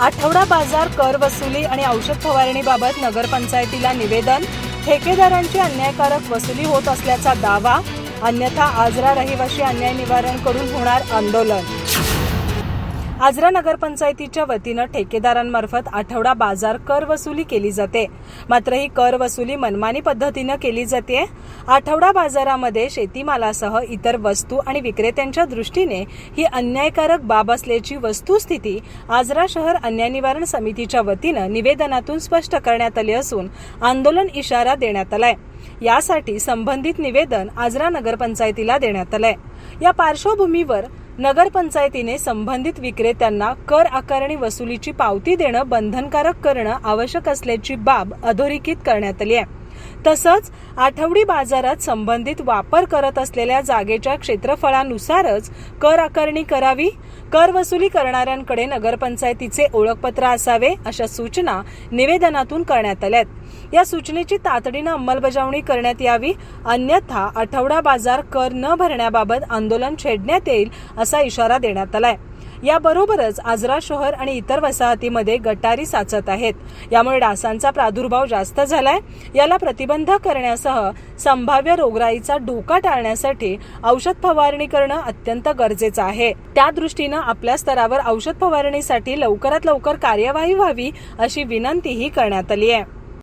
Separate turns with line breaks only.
आठवडा बाजार कर वसुली आणि औषध फवारणीबाबत नगरपंचायतीला निवेदन. ठेकेदारांची अन्यायकारक वसुली होत असल्याचा दावा. अन्यथा आजरा रहिवाशी अन्याय निवारण करून होणार आंदोलन. आजरा नगरपंचायतीच्या वतीनं ठेकेदारांमार्फत आठवडा बाजार कर वसुली केली जाते. मात्र ही कर वसुली मनमानी पद्धतीनं केली जाते. आठवडा बाजारामध्ये शेतीमालासह इतर वस्तू आणि विक्रेत्यांच्या दृष्टीने ही अन्यायकारक बाब असल्याची वस्तुस्थिती आजरा शहर अन्याय निवारण समितीच्या वतीनं निवेदनातून स्पष्ट करण्यात आली असून आंदोलन इशारा देण्यात आलाय. यासाठी संबंधित निवेदन आजरा नगरपंचायतीला देण्यात आलंय. या पार्श्वभूमीवर नगरपंचायतीने संबंधित विक्रेत्यांना कर आकारणी वसुलीची पावती देणं बंधनकारक करणं आवश्यक असल्याची बाब अधोरेखित करण्यात आली आहे. तसंच आठवडी बाजारात संबंधित वापर करत असलेल्या जागेच्या क्षेत्रफळानुसारच कर आकारणी करावी कर वसुली करणाऱ्यांकडे नगरपंचायतीचे ओळखपत्र असावे अशा सूचना निवेदनातून करण्यात आल्यात या सूचनेची तातडीनं अंमलबजावणी करण्यात यावी अन्यथा आठवडा बाजार कर न भरण्याबाबत आंदोलन छेडण्यात येईल असा इशारा देण्यात आलाय. याबरोबरच आजरा शहर आणि इतर वसाहतीमध्ये गटारी साचत आहेत. यामुळे डासांचा प्रादुर्भाव जास्त झालाय. याला प्रतिबंध करण्यासह संभाव्य रोगराईचा धोका टाळण्यासाठी औषध फवारणी करणं अत्यंत गरजेचं आहे. त्या दृष्टीनं आपल्या स्तरावर औषध फवारणीसाठी लवकरात लवकर कार्यवाही व्हावी अशी विनंतीही करण्यात आली आहे.